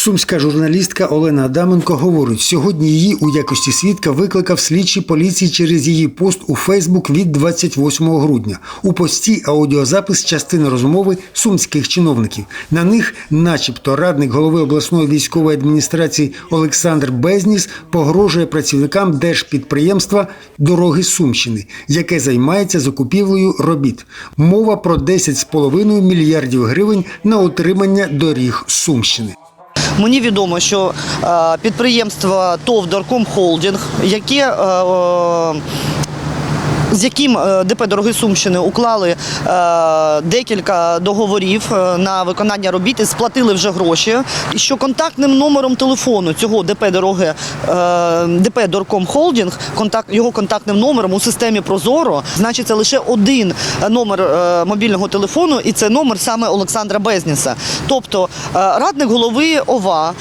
Сумська журналістка Олена Адаменко говорить, сьогодні її у якості свідка викликав слідчий поліції через її пост у Фейсбук від 28 грудня. У пості аудіозапис частини розмови сумських чиновників. На них, начебто, радник голови обласної військової адміністрації Олександр Безніс погрожує працівникам держпідприємства Дороги Сумщини, яке займається закупівлею робіт. Мова про 10,5 мільярдів гривень на утримання доріг Сумщини. Мені відомо, що е, підприємство ТОВ Дарком Холдінг, яке е, е, з яким е, ДП Дороги Сумщини уклали е, декілька договорів е, на виконання робіт і сплатили вже гроші. І що контактним номером телефону цього ДП Дороги ДП Дорком Холдінг, контакт його контактним номером у системі Прозоро значиться лише один номер мобільного телефону, і це номер саме Олександра Безніса. Тобто радник голови ОВА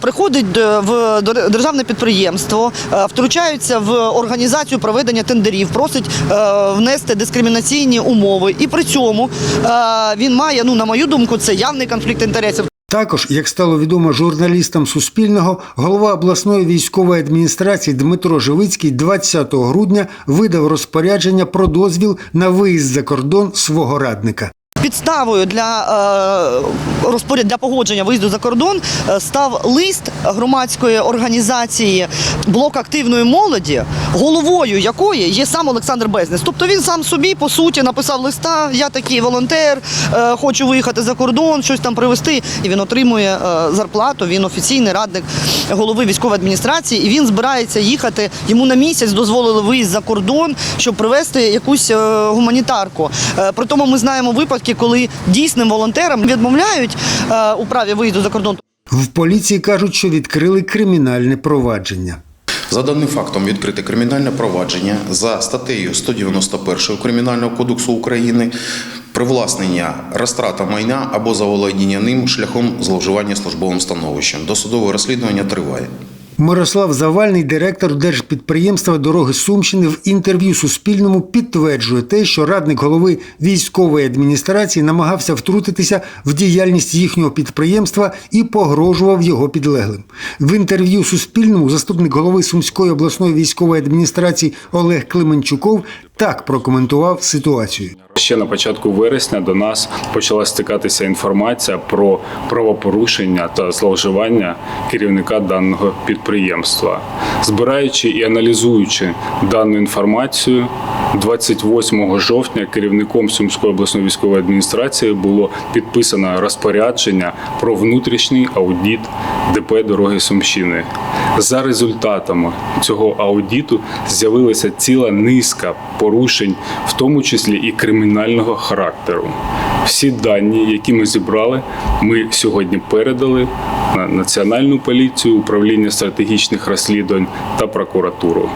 приходить в дер- державне підприємство, втручається в організацію проведення тендерів, просить внести дискримінаційні умови, і при цьому е, він має, ну на мою думку, це явний конфлікт інтересів. Також, як стало відомо журналістам Суспільного, голова обласної військової адміністрації Дмитро Живицький 20 грудня видав розпорядження про дозвіл на виїзд за кордон свого радника. Підставою для е, розпоряд для погодження виїзду за кордон е, став лист громадської організації блок активної молоді, головою якої є сам Олександр Безнес. Тобто він сам собі по суті написав листа. Я такий волонтер, е, хочу виїхати за кордон, щось там привезти. І він отримує зарплату. Він офіційний радник голови військової адміністрації, і він збирається їхати. Йому на місяць дозволили виїзд за кордон, щоб привезти якусь гуманітарку. При тому ми знаємо випадки, коли дійсним волонтерам відмовляють е, у праві виїзду за кордон. В поліції кажуть, що відкрили кримінальне провадження. За даним фактом відкрите кримінальне провадження за статтею 191 Кримінального кодексу України привласнення розтрата майна або заволодіння ним шляхом зловживання службовим становищем. Досудове розслідування триває. Мирослав Завальний, директор держпідприємства Дороги Сумщини, в інтерв'ю Суспільному підтверджує те, що радник голови військової адміністрації намагався втрутитися в діяльність їхнього підприємства і погрожував його підлеглим. В інтерв'ю Суспільному заступник голови Сумської обласної військової адміністрації Олег Клименчуков так прокоментував ситуацію. Ще на початку вересня до нас почала стикатися інформація про правопорушення та зловживання керівника даного підприємства. Збираючи і аналізуючи дану інформацію, 28 жовтня керівником Сумської обласної військової адміністрації було підписано розпорядження про внутрішній аудит ДП Дороги Сумщини. За результатами цього аудиту з'явилася ціла низка порушень, в тому числі і кримінального характеру. Всі дані, які ми зібрали, ми сьогодні передали на Національну поліцію, управління стратегічних розслідувань та прокуратуру.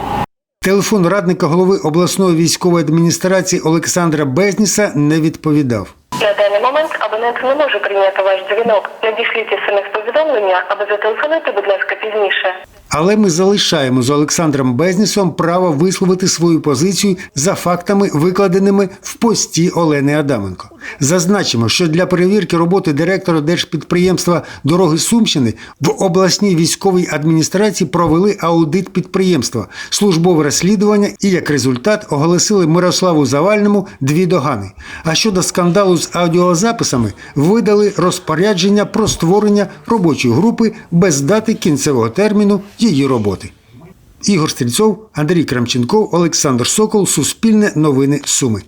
Телефон радника голови обласної військової адміністрації Олександра Безніса не відповідав. На даний момент абонент не може прийняти ваш дзвінок. Надішліть смс-повідомлення або зателефонуйте, будь ласка, пізніше. Але ми залишаємо з Олександром Безнісом право висловити свою позицію за фактами, викладеними в пості Олени Адаменко. Зазначимо, що для перевірки роботи директора держпідприємства Дороги Сумщини в обласній військовій адміністрації провели аудит підприємства, службове розслідування і як результат оголосили Мирославу Завальному дві догани. А щодо скандалу з аудіозаписами, видали розпорядження про створення робочої групи без дати кінцевого терміну її роботи. Ігор Стрільцов, Андрій Крамченков, Олександр Сокол, Суспільне новини Суми.